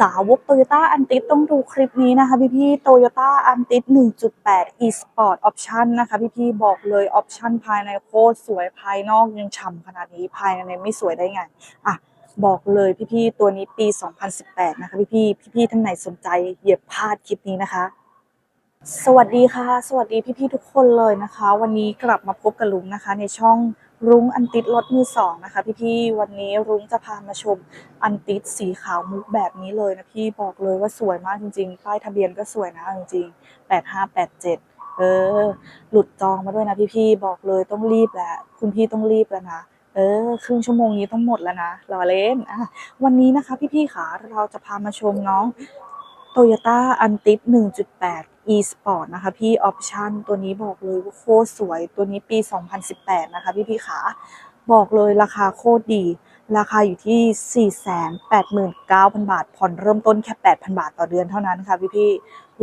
สาวกโตโยต้าอันติต้องดูคลิปนี้นะคะพี่พี่โตโยต้าอันติ1.8 e-sport option นะคะพี่พี่บอกเลยออปชันภายในโคตรสวยภายนอกยังฉ่ำขนาดนี้ภายในไม่สวยได้ไงอะบอกเลยพี่พี่ตัวนี้ปี 2018 นะคะพี่พี่พี่พี่ท่านไหนสนใจอย่าพลาดคลิปนี้นะคะ สวัสดีค่ะ สวัสดีพี่ๆทุกคนเลยนะคะ วันนี้กลับมาพบกับลุงนะคะ ในช่อง รุ้งอันติดรถมือสองนะคะพี่ๆวันนี้รุ้งจะพามาชมอันติดสีขาวมุกแบบนี้เลยนะพี่บอกเลยว่าสวยมากจริงๆ ป้ายทะเบียนก็สวยนะจริงๆ8587เจ็ดเออ หลุดจองมาด้วยนะพี่ๆบอกเลยต้องรีบแหละคุณพี่ต้องรีบแล้วนะเออครึ่งชั่วโมงนี้ต้องหมดแล้วนะรอเล่นอะวันนี้นะคะพี่ๆค่ะเราจะพามาชมน้อง Toyota a n t i 1.8 e-sport นะคะพี่ออปชันตัวนี้บอกเลยว่าโคตรสวยตัวนี้ปี 2018 นะคะพี่พี่ขาบอกเลยราคาโคตรดี ราคาอยู่ที่ 489,000 บาท ผ่อนเริ่มต้นแค่ 8,000 บาทต่อเดือนเท่านั้นค่ะพี่พี่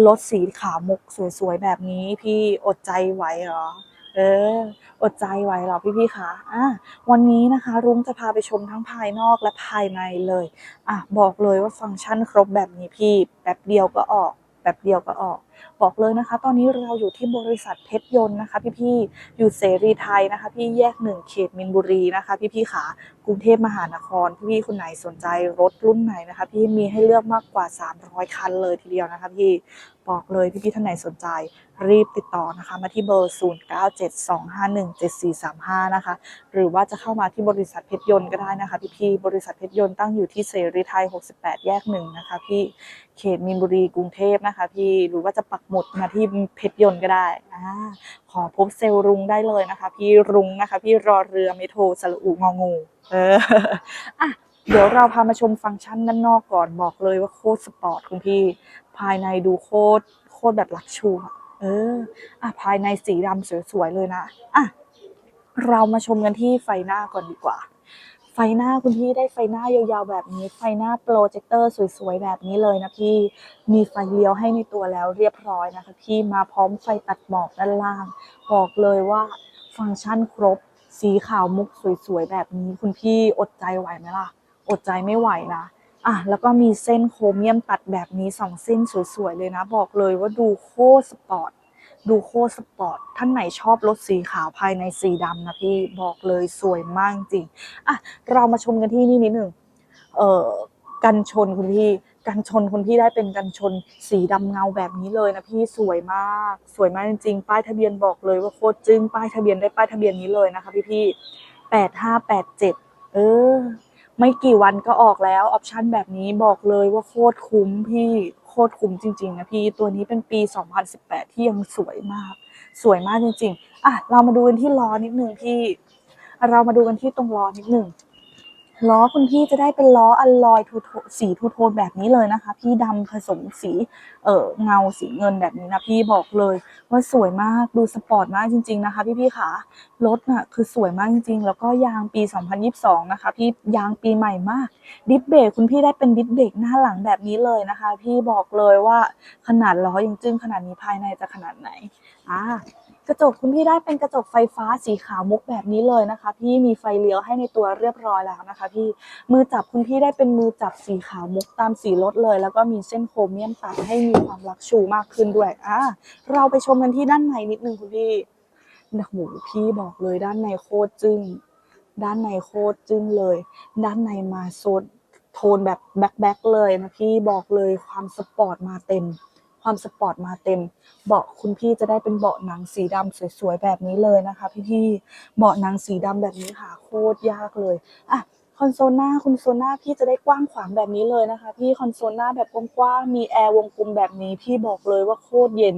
รถสีขาวมุกสวยๆ แบบนี้พี่อดใจไหวเหรอเออ อดใจไวเหรอพี่พี่คะอะวันนี้นะคะรุ้งจะพาไปชมทั้งภายนอกและภายในเลย อะ บอกเลยว่าฟังก์ชันครบแบบนี้พี่ แป๊บเดียวก็ออก แป๊บเดียวก็ออก บอกเลยนะคะ ตอนนี้เราอยู่ที่บริษัทเพชรยนต์นะคะ พี่ๆอยู่เสรีไทยนะคะ พี่แยกหนึ่งเขตมินบุรีนะคะ พี่ๆขากรุงเทพมหานคร พี่ๆคนไหนสนใจรถรุ่นไหนนะคะ พี่มีให้เลือกมากกว่า 300 คันเลยทีเดียวนะคะพี่บอกเลยพี่ๆท่านไหนสนใจ รีบติดต่อนะคะ มาที่เบอร์ 0972517435 นะคะ หรือว่าจะเข้ามาที่บริษัทเพชรยนต์ก็ได้นะคะ พี่ๆบริษัทเพชรยนต์ตั้งอยู่ที่เสรีไทย 68 แยกหนึ่งนะคะ พี่เขตมีนบุรีกรุงเทพนะคะ พี่หรือว่าจะปักหมุดมาที่เพชรยนต์ก็ได้อขอพบเซลล์รุงได้เลยนะคะ พี่รุงนะคะ พี่รอเรือไม่โทรสระอุงองู เอออะเดี๋ยวเราพามาชมฟังก์ชันด้านนอกก่อนบอกเลยว่าโคตรสปอร์ตคุณพี่ภายในดูโคตรโคตรแบบลักชูเออ อะภายในสีดำสวยๆเลยนะ อะเรามาชมกันที่ไฟหน้าก่อนดีกว่า ไฟหน้าคุณพี่ได้ไฟหน้ายาวๆแบบนี้ ไฟหน้าโปรเจคเตอร์สวยๆแบบนี้เลยนะพี่ มีไฟเลี้ยวให้ในตัวแล้วเรียบร้อยนะคะพี่มาพร้อมไฟตัดหมอกด้านล่าง บอกเลยว่าฟังก์ชันครบ สีขาวมุกสวยๆแบบนี้ คุณพี่อดใจไหวไหมล่ะ อดใจไม่ไหวนะอะแล้วก็มีเส้นโครเมียมตัดแบบนี้สองเส้นสวยๆเลยนะ บอกเลยว่าดูโคตรสปอร์ต ดูโคสปอร์ต ท่านไหนชอบรถสีขาวภายในสีดำนะพี่บอกเลยสวยมากจริงอะเรามาชมกันที่นี่นิดหนึ่งเอ่อกันชนคุณพี่กันชนคุณพี่ได้เป็นกันชนสีดำเงาแบบนี้เลยนะพี่สวยมาก สวยมากจริงๆ ป้ายทะเบียนบอกเลยว่าโคตรจึ้งป้ายทะเบียนได้ป้ายทะเบียนนี้เลยนะคะ พี่พี่แปดห้าแปดเจ็ดเออ ไม่กี่วันก็ออกแล้วออปชั่นแบบนี้บอกเลยว่าโคตรคุ้มพี่ โคตรคุ้มจริงๆนะพี่ตัวนี้เป็นปี 2018 ที่ยังสวยมาก สวยมากจริง ๆ อะเรามาดูกันที่ล้อนิดนึงพี่ เรามาดูกันที่ตรงล้อนิดนึง ล้อคุณพี่จะได้เป็นล้ออัลลอยทูโทสีทูโทนแบบนี้เลยนะคะ พี่ดำผสมสีเออเงาสีเงินแบบนี้นะพี่บอกเลยว่าสวยมากดูสปอร์ตมากจริง ๆนะคะพี่พี่ๆค่ะรถน่ะคือสวยมากจริง ๆ แล้วก็ยางปี 2022 นะคะ พี่ยางปีใหม่มาก ดิสเบรกคุณพี่ได้เป็นดิสเบรกหน้าหลังแบบนี้เลยนะคะ พี่บอกเลยว่าขนาดล้อยังจึ้งขนาดนี้ภายในจะขนาดไหนอ่า กระจกคุณพี่ได้เป็นกระจกไฟฟ้าสีขาวมุกแบบนี้เลยนะคะ พี่มีไฟเลี้ยวให้ในตัวเรียบร้อยแล้วนะคะ พี่มือจับคุณพี่ได้เป็นมือจับสีขาวมุกตามสีรถเลย แล้วก็มีเส้นโครเมียมตัดให้มีความลักชูมากขึ้นด้วยอ่าเราไปชมกันที่ด้านในนิดนึงคุณพี่โอ้โหพี่บอกเลยด้านในโคตรจึ้งด้านในโคตรจึ้งเลย ด้านในมาโซนโทนแบบแบ็คแบ็คเลยนะพี่บอกเลยความสปอร์ตมาเต็ม ความสปอร์ตมาเต็ม เบาะคุณพี่จะได้เป็นเบาะหนังสีดำสวยๆแบบนี้เลยนะคะ พี่ๆเบาะหนังสีดำแบบนี้หาโคตรยากเลยอะคอนโซลหน้าคอนโซลหน้าพี่จะได้กว้างขวางแบบนี้เลยนะคะ พี่คอนโซลหน้าแบบกว้างๆมีแอร์วงกลมแบบนี้ พี่บอกเลยว่าโคตรเย็น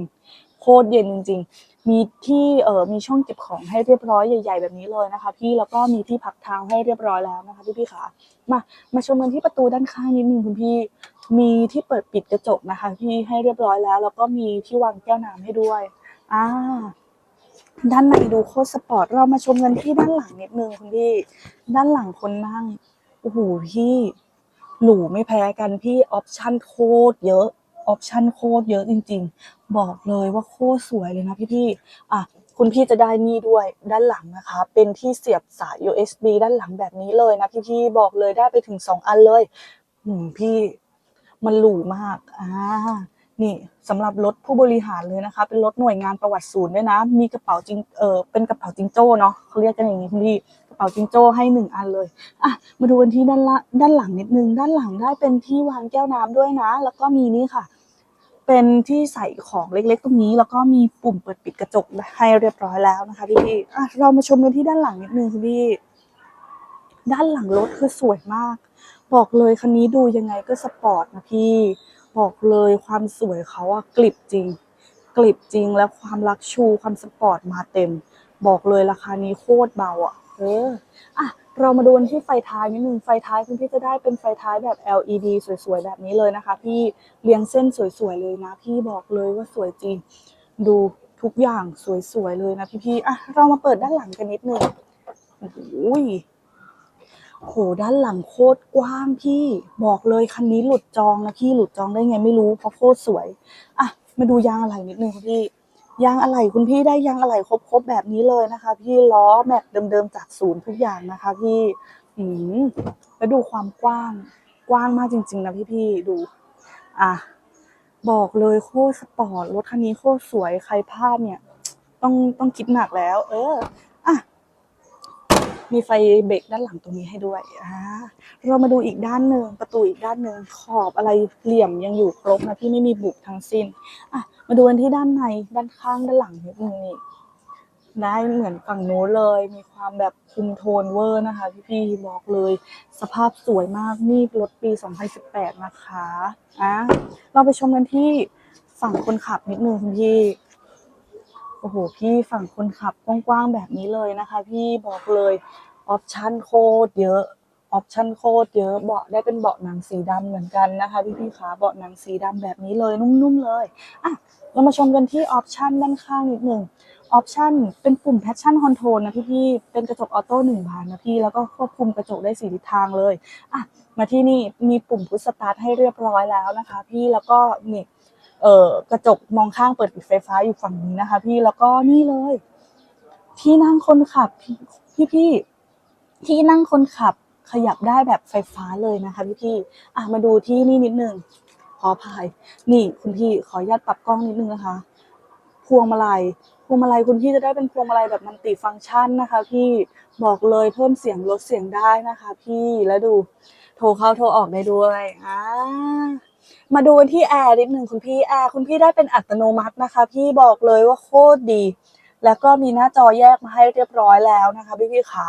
โคตรเย็นจริง ๆ มีที่เอ่อมีช่องเก็บของให้เรียบร้อยใหญ่ ๆ แบบนี้เลยนะคะ พี่แล้วก็มีที่พักเท้าให้เรียบร้อยแล้วนะคะพี่พี่ๆค่ะมามาชมกันที่ประตูด้านข้างนิดนึงคุณพี่ มีที่เปิดปิดกระจกนะคะ ที่ให้เรียบร้อยแล้ว แล้วก็มีที่วางแก้วน้ำให้ด้วยอ่าด้านในดูโคตรสปอร์ต เรามาชมกันที่ด้านหลังนิดนึงคุณพี่ ด้านหลังคนนั่ง โอ้โหพี่หรูไม่แพ้กันพี่ ออปชั่นโคตรเยอะ ออปชั่นโคตรเยอะจริง ๆ บอกเลยว่าโคตรสวยเลยนะพี่ๆอะคุณพี่จะได้นี่ด้วยด้านหลังนะคะ เป็นที่เสียบสาย USB ด้านหลังแบบนี้เลยนะพี่ๆบอกเลยได้ไปถึงสองอันเลยอืมพี่ มันหรูมาก อ่า นี่สำหรับรถผู้บริหารเลยนะคะ เป็นรถหน่วยงานประวัติศูนย์ด้วยนะ มีกระเป๋าจิง เออเป็นกระเป๋าจิงโจ้เนาะเขาเรียกกันอย่างนี้คุณพี่กระเป๋าจิงโจ้ให้หนึ่งอันเลย อะ มาดูกันที่ด้านละด้านหลังนิดนึง ด้านหลังได้เป็นที่วางแก้วน้ำด้วยนะ แล้วก็มีนี่ค่ะ เป็นที่ใส่ของเล็กๆตรงนี้ แล้วก็มีปุ่มเปิดปิดกระจกให้เรียบร้อยแล้วนะคะพี่พี่อะเรามาชมกันที่ด้านหลังนิดนึงคุณพี่ ด้านหลังรถคือสวยมาก บอกเลยคันนี้ดูยังไงก็สปอร์ตนะพี่ บอกเลยความสวยเขาอะกลิบจริง กลิบจริงแล้วความลักชูความสปอร์ตมาเต็ม บอกเลยราคานี้โคตรเบาอะเอออะเรามาดูกันที่ไฟท้ายนิดนึงไฟท้ายคุณพี่จะได้เป็นไฟท้ายแบบ LED สวยๆ แบบนี้เลยนะคะ พี่เรียงเส้นสวยๆ เลยนะ พี่บอกเลยว่าสวยจริง ดูทุกอย่างสวยๆ เลยนะพี่ๆอะเรามาเปิดด้านหลังกันนิดนึงโอ้โห โหด้านหลังโคตรกว้างพี่บอกเลยคันนี้หลุดจองนะพี่หลุดจองได้ไงไม่รู้เพราะโคตรสวยอะมาดูยางอะไหล่นิดนึงคุณพี่ยางอะไหล่คุณพี่ได้ยางอะไหล่ครบๆแบบนี้เลยนะคะ พี่ล้อแม็กเดิมๆจากศูนย์ทุกอย่างนะคะ พี่อืมแล้วดูความกว้างกว้างมากจริง ๆ นะพี่ๆดูอะบอกเลยโคตรสปอร์ตรถคันนี้โคตรสวยใครพลาดเนี่ย ต้องต้องคิดหนักแล้ว เออ มีไฟเบรกด้านหลังตรงนี้ให้ด้วยอ่าเรามาดูอีกด้านหนึ่งประตูอีกด้านหนึ่งขอบอะไรเหลี่ยมยังอยู่ครบนะพี่ไม่มีบุบทั้งสิ้นอะมาดูกันที่ด้านในด้านข้างด้านหลังนิดนึงนี่ได้เหมือนฝั่งโน้นเลย มีความแบบคุมโทนเวอร์นะคะพี่พี่ๆบอกเลย สภาพสวยมากนี่รถปี 2018 นะคะอะเราไปชมกันที่ฝั่งคนขับนิดนึงคุณพี่ โอ้โห พี่ฝั่งคนขับกว้างๆแบบนี้เลยนะคะ พี่บอกเลยออปชั่นโคตรเยอะออปชั่นโคตรเยอะเบาะได้เป็นเบาะหนังสีดำเหมือนกันนะคะพี่พี่ๆขาเบาะหนังสีดำแบบนี้เลยนุ่มๆเลยอะเรามาชมกันที่ออปชั่นด้านข้างนิดหนึ่งออปชั่นเป็นปุ่มแพชชั่นคอนโทรลนะพี่พี่ๆเป็นกระจกออโต้หนึ่งบานนะพี่แล้วก็ควบคุมกระจกได้สีทิศทางเลยอะมาที่นี่มีปุ่มพุชสตาร์ทให้เรียบร้อยแล้วนะคะ พี่แล้วก็นี่ เอ่อกระจกมองข้างเปิดปิดไฟฟ้าอยู่ฝั่งนี้นะคะ พี่แล้วก็นี่เลย ที่นั่งคนขับพี่พี่ที่นั่งคนขับขยับได้แบบไฟฟ้าเลยนะคะพี่พี่อะมาดูที่นี่นิดนึงขออภัยนี่คุณพี่ขออนุญาตปรับกล้องนิดนึงนะคะ พวงมาลัยพวงมาลัยคุณพี่จะได้เป็นพวงมาลัยแบบมันติฟังก์ชันนะคะ พี่บอกเลยเพิ่มเสียงลดเสียงได้นะคะ พี่แล้วดูโทรเข้าโทรออกได้ด้วยอ่า มาดูันที่แอร์นิดหนึ่งคุณพี่แอร์คุณพี่ได้เป็นอัตโนมัตินะคะ พี่บอกเลยว่าโคตรดี แล้วก็มีหน้าจอแยกมาให้เรียบร้อยแล้วนะคะพี่พี่ขา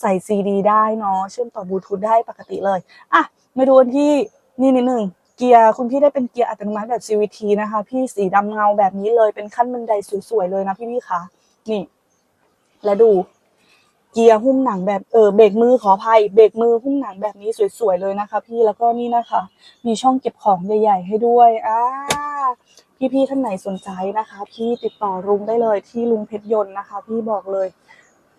ใส่ซีดีได้เนาะเชื่อมต่อบลูทูธได้ปกติเลยอะมาดูันที่นี่นิดหนึ่งเกียร์คุณพี่ได้เป็นเกียร์อัตโนมัติแบบ CVT นะคะ พี่สีดำเงาแบบนี้เลยเป็นขั้นบันไดสวยๆเลยนะพี่พี่ขานี่ และดู เกียร์หุ้มหนังแบบเออเบรกมือขออภัยเบรกมือหุ้มหนังแบบนี้สวยๆเลยนะคะ พี่แล้วก็นี่นะคะ มีช่องเก็บของใหญ่ ๆ ให้ด้วยอ่าพี่ๆท่านไหนสนใจนะคะ พี่ติดต่อลุงได้เลยที่ลุงเพชรยนต์นะคะ พี่บอกเลย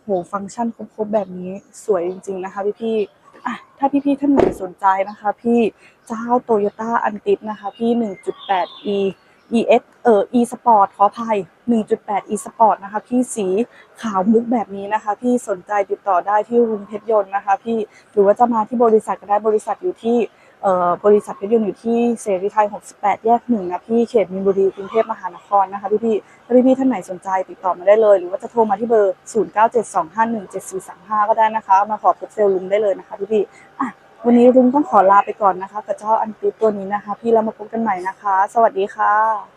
โหฟังก์ชันครบๆแบบนี้สวยจริง ๆนะคะ พี่ๆอะถ้าพี่ๆท่านไหนสนใจนะคะ พี่เจ้าโตโยต้าอันติดนะคะ พี่ 1.8 e EX เอ่อ e sport ขออภัย 1.8 e sport นะคะ พี่สีขาวมุกแบบนี้นะคะ พี่สนใจติดต่อได้ที่ลุงเพชรยนต์นะคะ พี่หรือว่าจะมาที่บริษัทก็ได้บริษัทอยู่ที่เอ่อบริษัทเพชรยนต์อยู่ที่เสรีไทย 68 แยกหนึ่งนะพี่เขตมีนบุรีกรุงเทพมหานครนะคะพี่พี่ถ้าพี่พี่ท่านไหนสนใจติดต่อมาได้เลย หรือว่าจะโทรมาที่เบอร์ 0972517435 ก็ได้นะคะ มาขอพบเซลล์ลุงได้เลยนะคะพี่พี่อะ วันนี้ลุงต้องขอลาไปก่อนนะคะกับเจ้าอันติตัวนี้นะคะ พี่แล้วมาพบกันใหม่นะคะ สวัสดีค่ะ